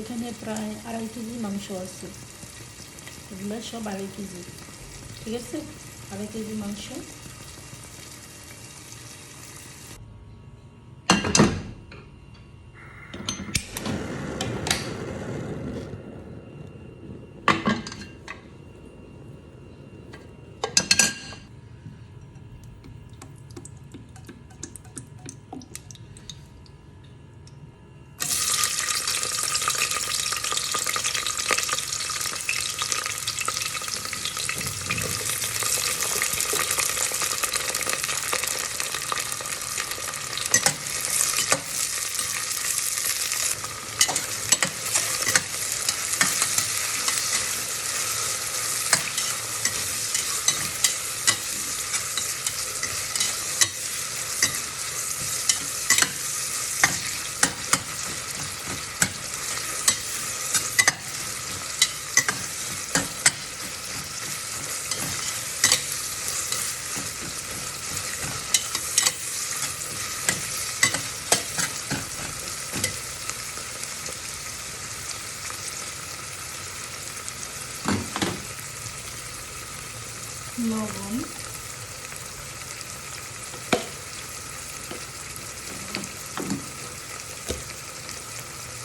এখানে প্রায় আড়াই কেজি মাংস আছে। এগুলো সব আড়াই কেজি। ঠিক আছে? আড়াই কেজি মাংস।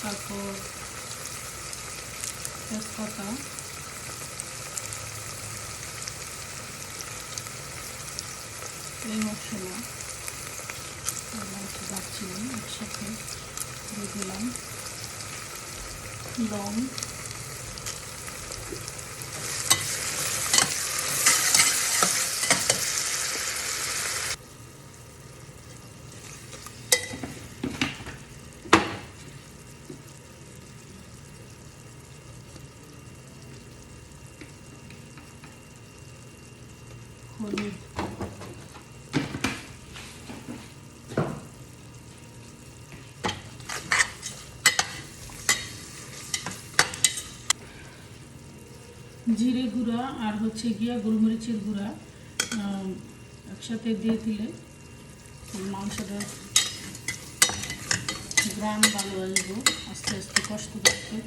তারপর তেজপাতা এই মশলা দারচিনি একসাথে দিয়ে দিলাম। লং জিরে গুঁড়া আর হচ্ছে গিয়া গোলমরিচের গুঁড়া একসাথে দিয়ে দিলে মাংসটা গ্রাম ভালো আসব, আস্তে আস্তে কষ্ট করতে।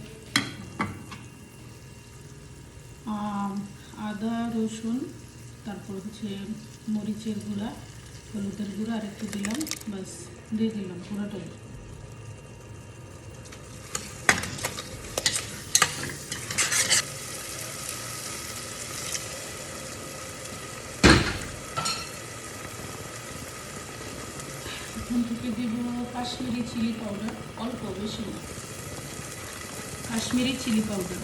আদা, রসুন তারপর হচ্ছে মরিচের গুঁড়া, হলুদের গুঁড়া আর একটু দিলাম বাস দিয়ে দিলাম পুরোটাই। এখন থেকে দেব কাশ্মীরি চিলি পাউডার, অল্প, বেশি কাশ্মীরি চিলি পাউডার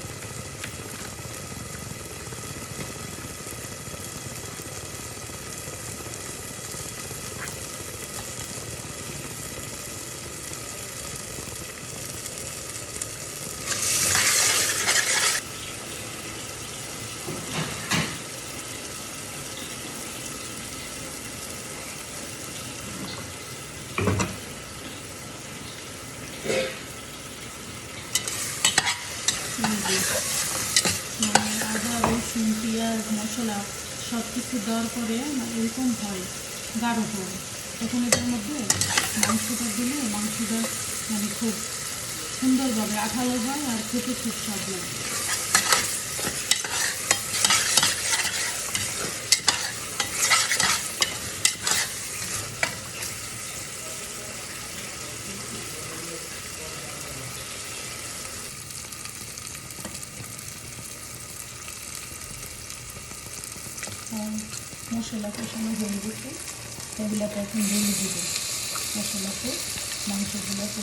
মানে আদা রসুন পেঁয়াজ মশলা সব কিছু দেওয়ার পরে এরকম হয়, গাঢ় হয়। তখন এটার মধ্যে মাংসটা দিলে মাংসটা মানে খুব সুন্দরভাবে আঠালো হয় আর খেতে খুব সব লাগে আর মশলা কষানো হয়ে গেছে। এগুলোকে এখন ভেঙে দিব। মশলাতে মাংসগুলোতে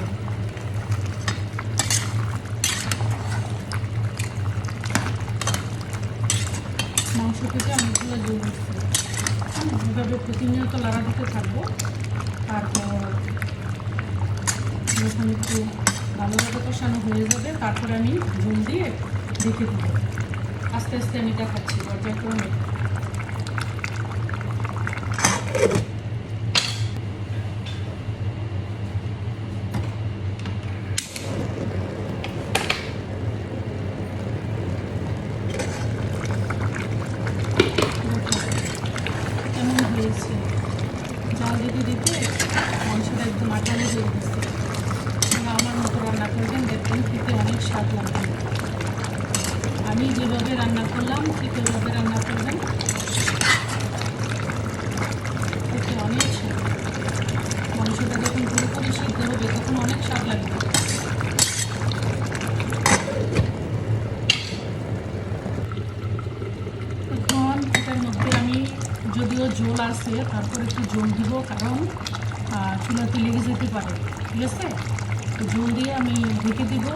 এভাবে প্রতিনিয়ত লাগা দিতে থাকব, তারপর যখন একটু ভালোভাবে কষানো হয়ে যাবে, তারপরে আমি ঝোল দিয়ে দেখে দেবো। আস্তে আস্তে আমি দেখাচ্ছি, পর্যায়ক্রমে কেমন হয়েছে জল দিতে দিতে মাংসটা একদম আটালো হয়ে গেছে আপনারা আমার মতো রান্না করবেন দেখবেন খেতে অনেক স্বাদ লাগবে আমি যেভাবে রান্না করলাম, ঠিক ওইভাবে রান্না করবেন। খেতে অনেক মাংসটা যখন পুরোপুরি সিদ্ধ হবে, তখন অনেক স্বাদ লাগবে। এখন এটার মধ্যে আমি যদিও জল আছে, তারপর একটু জল দিব, কারণ চুলাতে লেগে যেতে পারে। ঠিক আছে? জল দিয়ে আমি ঢেকে দিব।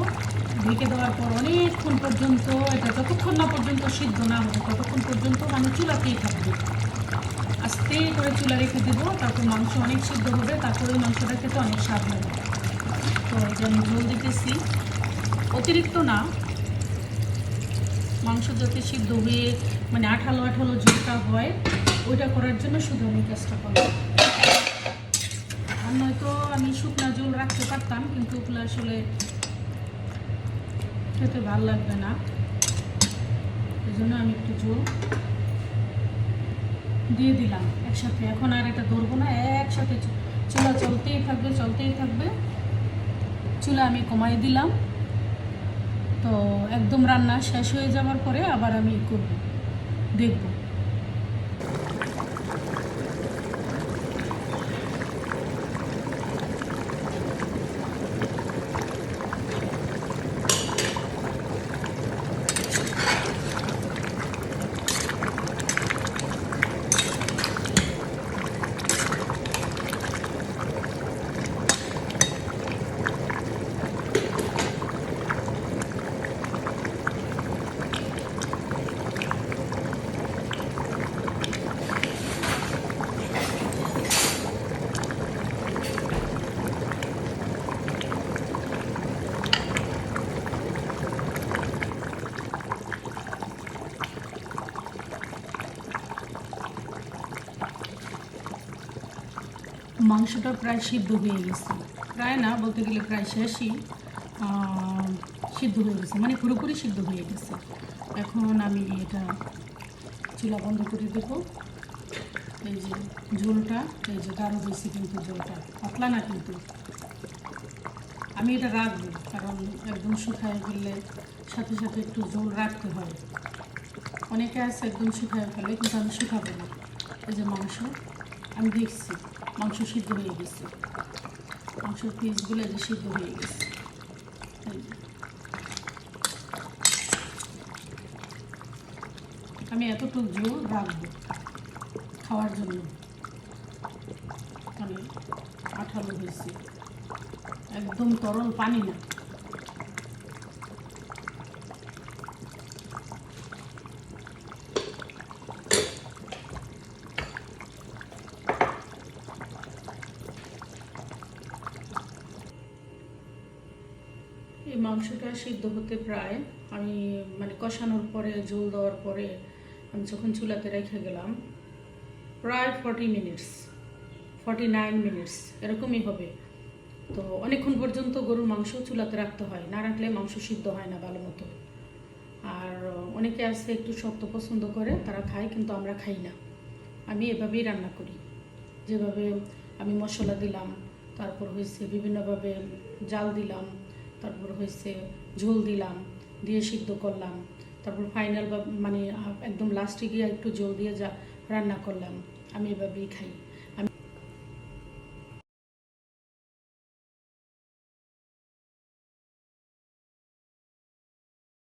ঢেকে দেওয়ার পর অনেকক্ষণ পর্যন্ত, এটা যতক্ষণ না পর্যন্ত সিদ্ধ না হবে, ততক্ষণ পর্যন্ত মানে চুলাতেই থাকবে। আস্তে করে চুলা রেখে দিব, তারপর মাংস অনেক সিদ্ধ হবে, তারপরে ওই মাংসটা খেতে অনেক স্বাদ লাগবে তো এই যে আমি জল দিতেছি, অতিরিক্ত না। মাংস যাতে সিদ্ধ হয়ে মানে আঠালো আঠালো ঝোলটা হয়, ওইটা করার জন্য শুধু আমি কাজটা করলাম আর নয়তো আমি শুকনা ঝোল রাখতে পারতাম, কিন্তু ওগুলো আসলে খেতে ভালো লাগবে না। এই জন্য আমি একটু ঝোল দিয়ে দিলাম একসাথে। এখন আর এটা ধরবো না, একসাথে চুলা চলতেই থাকবে চলতেই থাকবে। চুলা আমি কমাই দিলাম। তো একদম রান্না শেষ হয়ে যাওয়ার পরে আবার আমি করব, দেখব। মাংসটা প্রায় সিদ্ধ হয়ে গেছে। প্রায় না, বলতে গেলে প্রায় শেষই সিদ্ধ হয়ে গেছে। মানে পুরোপুরি সিদ্ধ হয়ে গেছে। এখন আমি এটা চুলা বন্ধ করে দেব। এই যে ঝোলটা, এই যে গাঢ় হয়েছে কিন্তু ঝোলটা। পাতলা না কিন্তু। আমি এটা রাখব, কারণ একদম শুকায় ফেললে সাথে সাথে একটু ঝোল রাখতে হয়। অনেকে আছে একদম শুকায় ফেলে কিন্তু আমি শুকাবো না। এই যে মাংস, আমি দেখছি। মাংস সিদ্ধ হয়ে গেছে। মাংসের পিসগুলো যে সিদ্ধ হয়ে গেছে। আমি এতটুকু জোর রাখব খাওয়ার জন্য। মানে আঠালো হয়েছে। একদম তরল পানি না। মাংসটা সিদ্ধ হতে প্রায় আমি মানে কষানোর পরে, ঝোল দেওয়ার পরে আমি যখন চুলাতে রেখে গেলাম, প্রায় forty minutes forty nine minutes এরকমই হবে। তো অনেকক্ষণ পর্যন্ত গরুর মাংস চুলাতে রাখতে হয়, না রাখলে মাংস সিদ্ধ হয় না ভালো মতো। আর অনেকে আছে একটু শক্ত পছন্দ করে, তারা খায়, কিন্তু আমরা খাই না। আমি এভাবেই রান্না করি। যেভাবে আমি মশলা দিলাম, তারপর হয়েছে বিভিন্নভাবে জাল দিলাম তারপর হয়েছে ঝোল দিলাম, দিয়ে সিদ্ধ করলাম। তারপর ফাইনাল বা মানে একদম লাস্টে গিয়ে একটু জল দিয়ে যা রান্না করলাম। আমি এভাবেই খাই।